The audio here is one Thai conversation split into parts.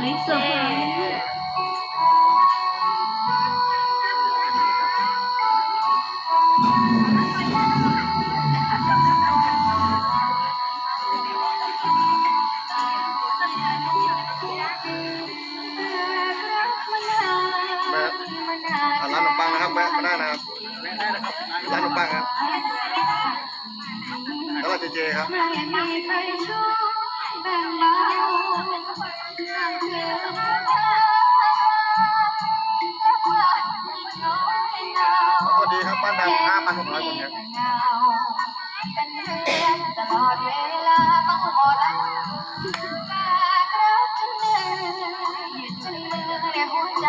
ไม่เซอร์ไพรส์ม่อะร้านขนมปังนะครับแวะมาได้นะครับร้านขนมปังครับแล้วก็เจเจครับ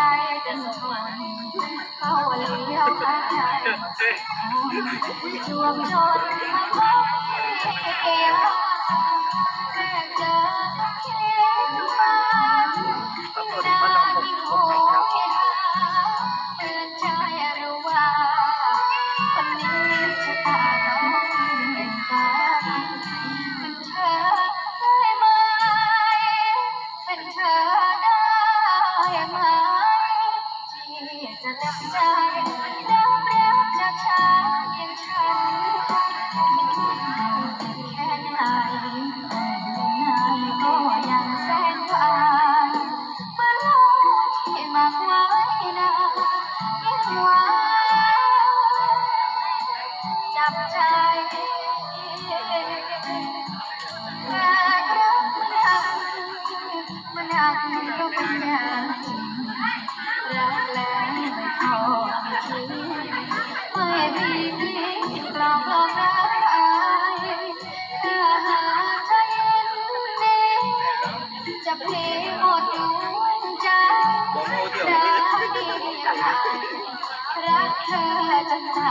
และหัวใจจะสั่นเข้าเลี้ยวหาจวบจนมาพบเกี่ ยิ่งหวาจับใจแรกรักมันหักมันหักก็เป็นอย่างจริงรักแล้วไม่ทอดทิ้งไม่มีพลิกกลองลองรักอายถ้าหากเธอยินดีจะเพลงหมดดวง ธอ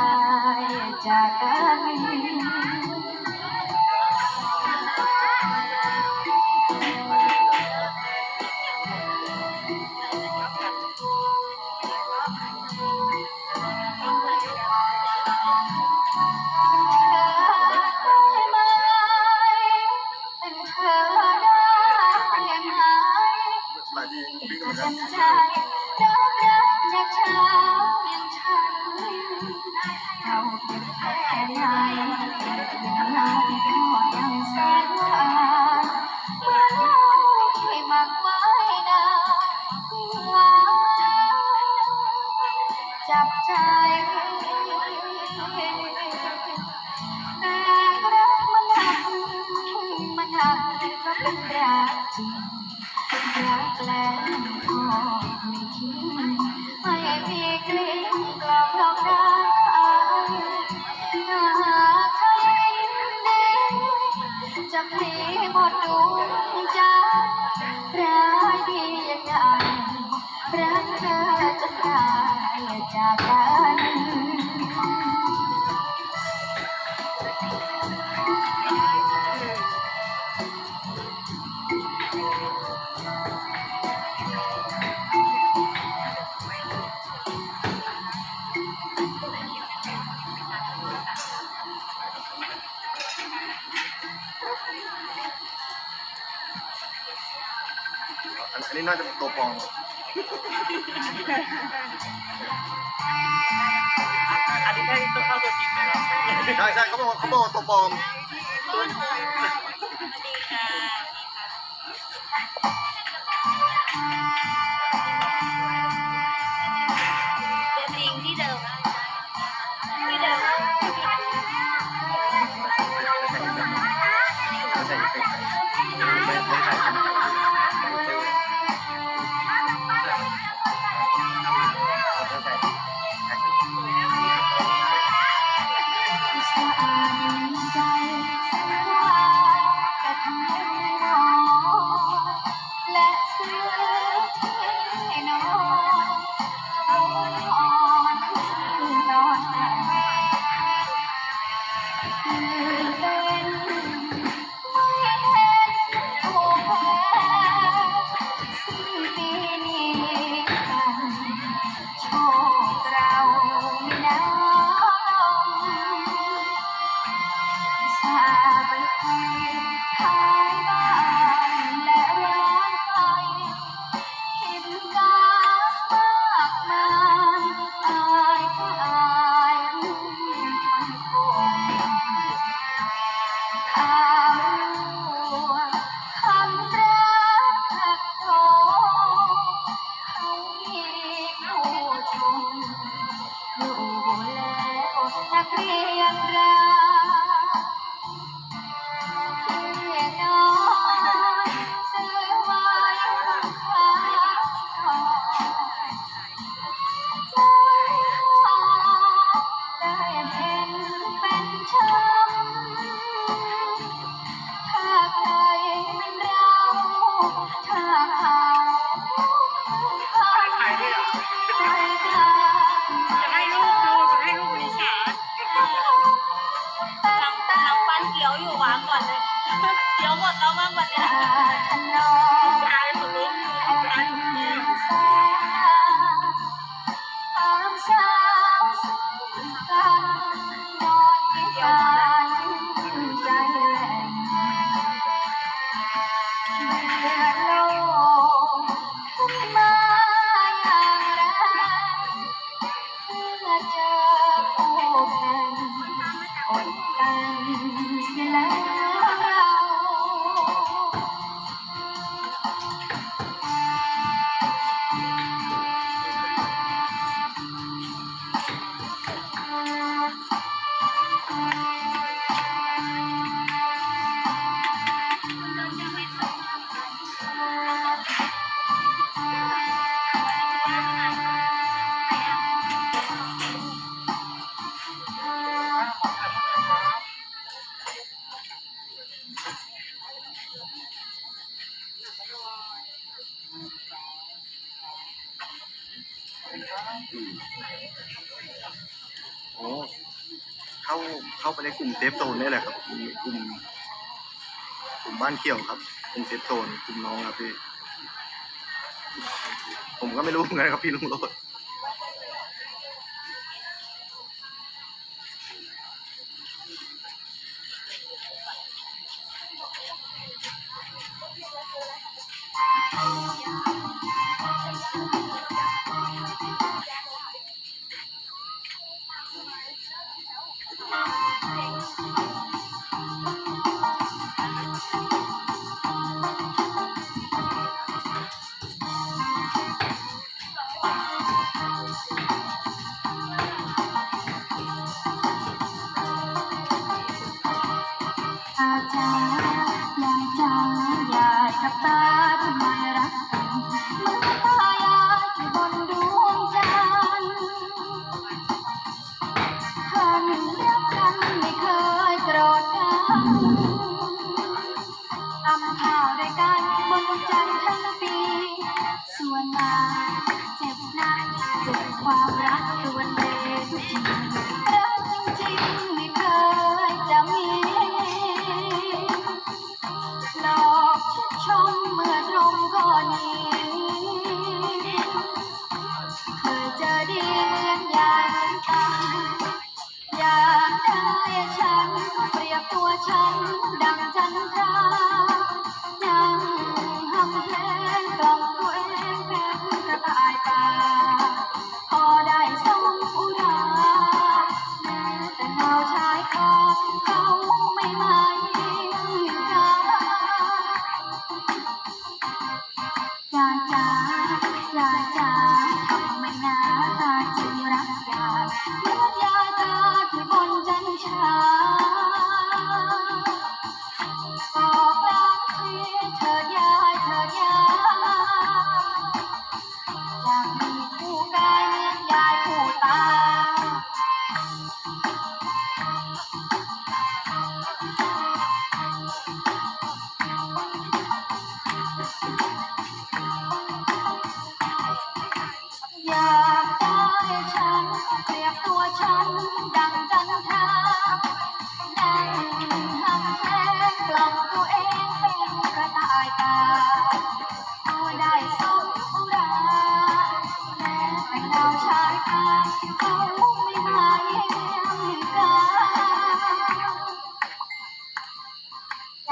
จับใจแต่รักมันหักมันหักก็เป็นรักจริงรักแล้วก็ไม่ทิ้งไม่มีกลิ่นกลอบหลอกได้หากเธอยินดีจะพลีหมดดวงใจร้า จากกันอันนี้น่าจะเป็นตัวปลอม ใช่ตัวเข้าตัวจริงไหมครับใช่ใช่เขาบอกเขาบอกว่าตัวปลอมตัว หมดแล้วมากกว่านี้ทุดทายสุดลุ้มเจอผู้คนอดกันเสียแล้วาไปในกลุ่มเซฟโซนนี่แหละครับมีกลุ่มกลุ่มบ้านเขียวครับกลุ่มเซฟโซนกลุ่มน้องครับพี่ ผมก็ไม่รู้เหมือนกันครับพี่ลุงโรด อ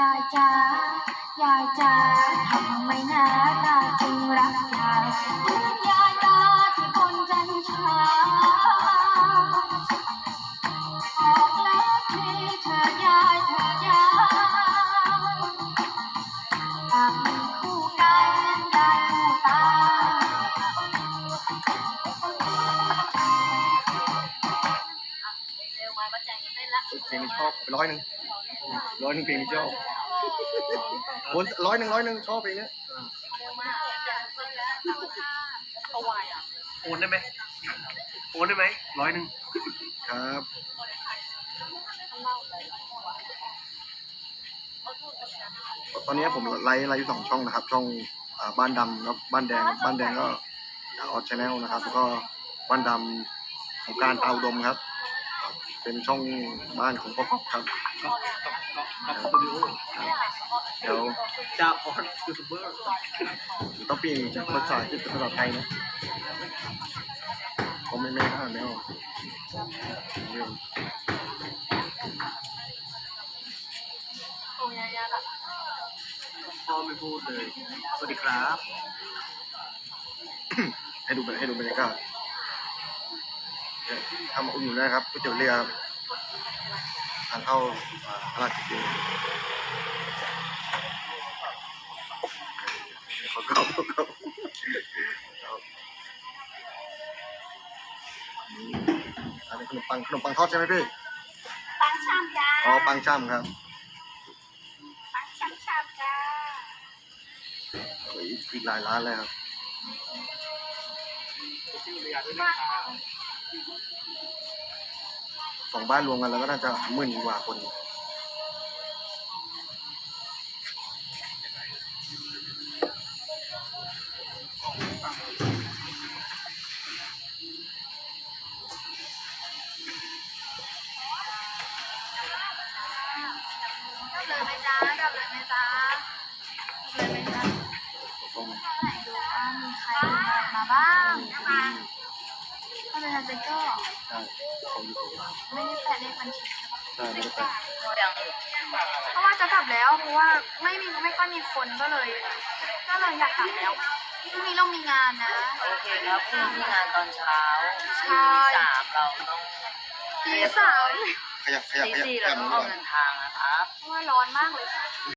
ยายจ๋ายายจ๋าทำไมหน้าตาจึงรักยายเหมือนยายตาที่คนจันทราบอกแล้วทีเธอยายเธอยายอยากมีคู่กายเหมือนยายคู่ตาเจนได้ละเพลงนี้ชอบไปร้อยหนึ่ง ร้อยหนึ่งเพลงนี้ชอบโอนร้อยหนึ่งร้อยหนึ่งชอบเพลงเนี้ยเร็วมากประแจงกันได้ละเอาไว้อะโอนได้ไหมโอนได้ไหมร้อยหนึ่งครับตอนนี้ผมไลฟ์ไลฟ์อยู่สองช่องนะครับ ช่องอ่าบ้านดำแล้วบ้านแดง บ้านแดงก็ออสชาแนลนะครับ แล้วก็บ้านดำของการเตาอุดมครับ เป็นช่องบ้านของพ่อก๊อฟครับก็ก็ก็สตูดิโอเดี๋ยวจะออนยูทูบเบอร์ต้องเปลี่ยนจากภาษาที่เป็นภาษาไทยนะผมไม่ไม่อ่านไม่ออกพ่อไม่พูดเลย สวัสดีครับ ให้ดูให้ดูบรรยากาศ ทำมาอุ่นอยู่นะครับก๋วยเตี๋ยวเรือครับทางเข้าอ่าตลาดจิตเดีเขาเข้าเขาเข้าอันนี้ขนมปังขนมปังทอดใช่ไหมพี่ปังชามจ้าอ๋อปังช่ำครับปังชามชามจ้าโอ้ยอีกหลายร้านเลยครับ สองบ้านรวมกันแล้วก็น่าจะหมื่นกว่าคน ถ้าเป็นสติ๊กเกอร์ใช่ของยูทูบไม่ได้แปะเลขบัญชีใช่ไม่ได้แปะยังเพราะว่าจะกลับแล้วเพราะว่าไม่มีไม่ค่อยมีคนก็เลย ก็เลยอยากกลับแล้วพรุ่งนี้เรามีงานนะ โอเคครับพรุ่งนี้มีงานตอนเช้าใช่ตีสามเราต้องตีสามขยับขยับตีขยับสี่ขเรายับต้อมืงออก่ออกนเดินทางนะครับเพราะว่าร้อนมากเลยค่ะ